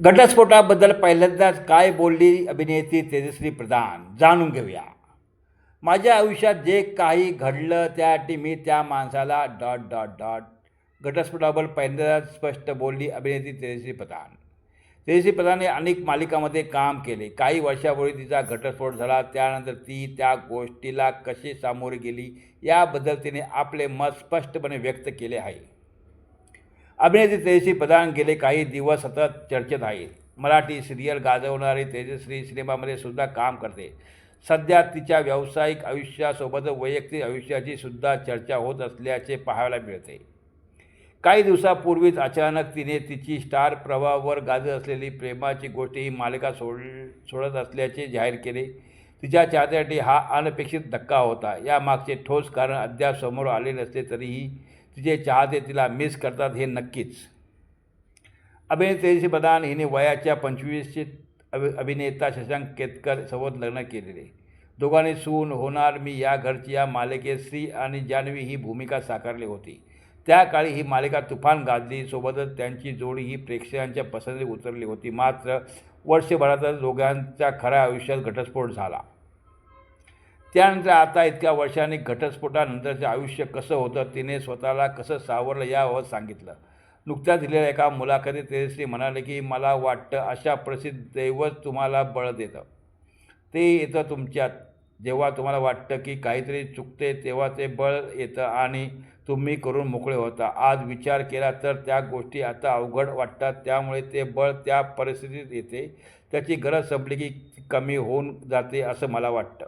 घटस्फोटाबद्दल पहिल्यांदाच काय बोलली अभिनेत्री तेजश्री प्रधान? जाणून घेऊया. माझ्या आयुष्यात जे काही घडलं त्यासाठी मी त्या माणसाला डॉट डॉट डॉट घटस्फोटाबद्दल पहिल्यांदाच स्पष्ट बोलली अभिनेत्री तेजश्री प्रधान. तेजश्री प्रधानने अनेक मालिकामध्ये काम केले. काही वर्षापूर्वी तिचा घटस्फोट झाला त्यानंतर ती त्या गोष्टीला कशी सामोरी गेली याबद्दल तिने आपले मत स्पष्टपणे व्यक्त केले आहे. अभिनेत्री तेजश्री प्रदान गेले काही दिवस सतत चर्चेत आहे मराठी सिरियल गाजवणारी तेजश्री सिनेमामध्ये सुद्धा काम करते. सध्या तिच्या व्यावसायिक आयुष्यासोबत वैयक्तिक आयुष्याची सुद्धा चर्चा होत असल्याचे पाहायला मिळते. काही दिवसापूर्वीच अचानक तिने तिची स्टार प्रवाहावर गाजत असलेली प्रेमाची गोष्ट ही मालिका सोड सोडत असल्याचे जाहीर केले. तिच्या चाहत्यासाठी हा अनपेक्षित धक्का होता. यामागचे ठोस कारण अद्याप समोर आले नसले तरीही तिचे चाहते तिला मिस करतात हे नक्कीच. अभिनेत्री बदान प्रधान हिने वयाच्या पंचवीसशे अभि अभिनेता शशांक केतकर सोबत लग्न केलेले. दोघांनी सून होणार मी या घरची या मालिकेत श्री आणि जान्हवी ही भूमिका साकारली होती. त्या काळी ही मालिका तुफान गाजली सोबतच त्यांची जोडी ही प्रेक्षकांच्या पसंतीत उतरली होती. मात्र वर्षभरातच दोघांच्या खऱ्या आयुष्यात घटस्फोट झाला. त्यानंतर आता इतक्या वर्षांनी घटस्फोटानंतरचं आयुष्य कसं होतं तिने स्वतःला कसं सावरलं याबाबत सांगितलं. नुकत्याच दिलेल्या एका मुलाखतीत तेजश्री म्हणाले की मला वाटतं अशा प्रसिद्ध दैवत तुम्हाला बळ देतं. ते येतं तुमच्यात. जेव्हा तुम्हाला वाटतं की काहीतरी चुकते तेव्हा ते बळ येतं आणि तुम्ही करून मोकळे होता. आज विचार केला तर त्या गोष्टी आता अवघड वाटतात. त्यामुळे ते बळ त्या परिस्थितीत येते. त्याची गरज संपली की कमी होऊन जाते असं मला वाटतं.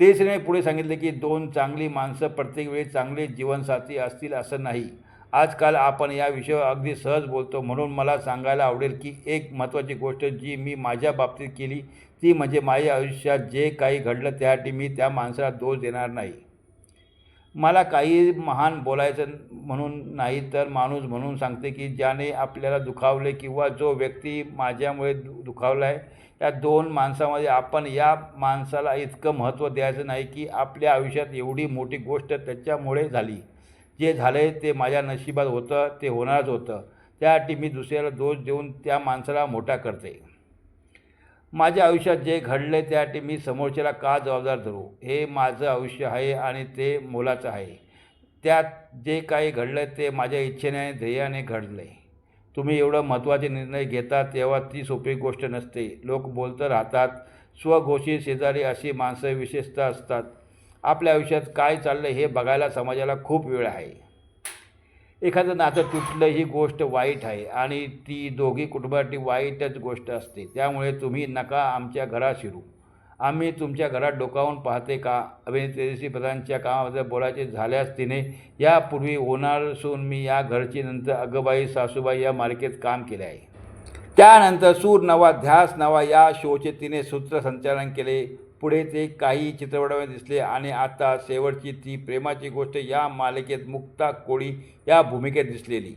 तेजश्रीने पुढे सांगितले की दोन चांगली माणसं प्रत्येक वेळी चांगले जीवनसाथी असतील असं नाही. आजकाल आपण या विषयावर अगदी सहज बोलतो. म्हणून मला सांगायला आवडेल की एक महत्त्वाची गोष्ट जी मी माझ्या बाबतीत केली ती म्हणजे माझ्या आयुष्यात जे काही घडलं त्यासाठी मी त्या माणसाला दोष देणार नाही. मला काही महान बोलायचं म्हणून नाही तर माणूस म्हणून सांगते की ज्याने आपल्याला दुखावले किंवा जो व्यक्ती माझ्यामुळे दु दुखावला आहे या दोन माणसामध्ये आपण या माणसाला इतकं महत्त्व द्यायचं नाही की आपल्या आयुष्यात एवढी मोठी गोष्ट त्याच्यामुळे झाली. जे झाले ते माझ्या नशिबात होतं ते होणारच होतं. त्यासाठी मी दुसऱ्याला दोष देऊन त्या माणसाला मोठा करते. माझ्या आयुष्यात जे घडले त्यासाठी मी समोरच्याला का जबाबदार धरू? हे माझं आयुष्य आहे आणि ते मोलाचं आहे. त्यात जे काही घडलं ते माझ्या इच्छेने आणि ध्येयाने घडले तुम्ही एवढं महत्त्वाचे निर्णय घेता तेव्हा ती सोपी गोष्ट नसते. लोक बोलतं राहतात स्वघोषित शेजारी अशी माणसं विशेषतः असतात. आपल्या आयुष्यात काय चाललं हे बघायला समाजाला खूप वेळ आहे. एखादं नातं तुटलं ही गोष्ट वाईट आहे आणि ती दोघी कुटुंबासाठी वाईटच गोष्ट असते. त्यामुळे तुम्ही नका आमच्या घरात शिरू. आम्ही तुमच्या घरात डोकावून पाहते का? अभिनेत्री तेजस्वी प्रधानच्या कामाबद्दल बोलायचे झाल्यास तिने यापूर्वी होणार सून मी या घरची नंतर अगबाई सासूबाई या मालिकेत काम केले आहे. त्यानंतर सूर नवा ध्यास नवा या शोचे तिने सूत्रसंचालन केले. पुढे ते काही चित्रपटामध्ये दिसले आणि आता शेवटची ती प्रेमाची गोष्ट या मालिकेत मुक्ता कोळी या भूमिकेत दिसलेली.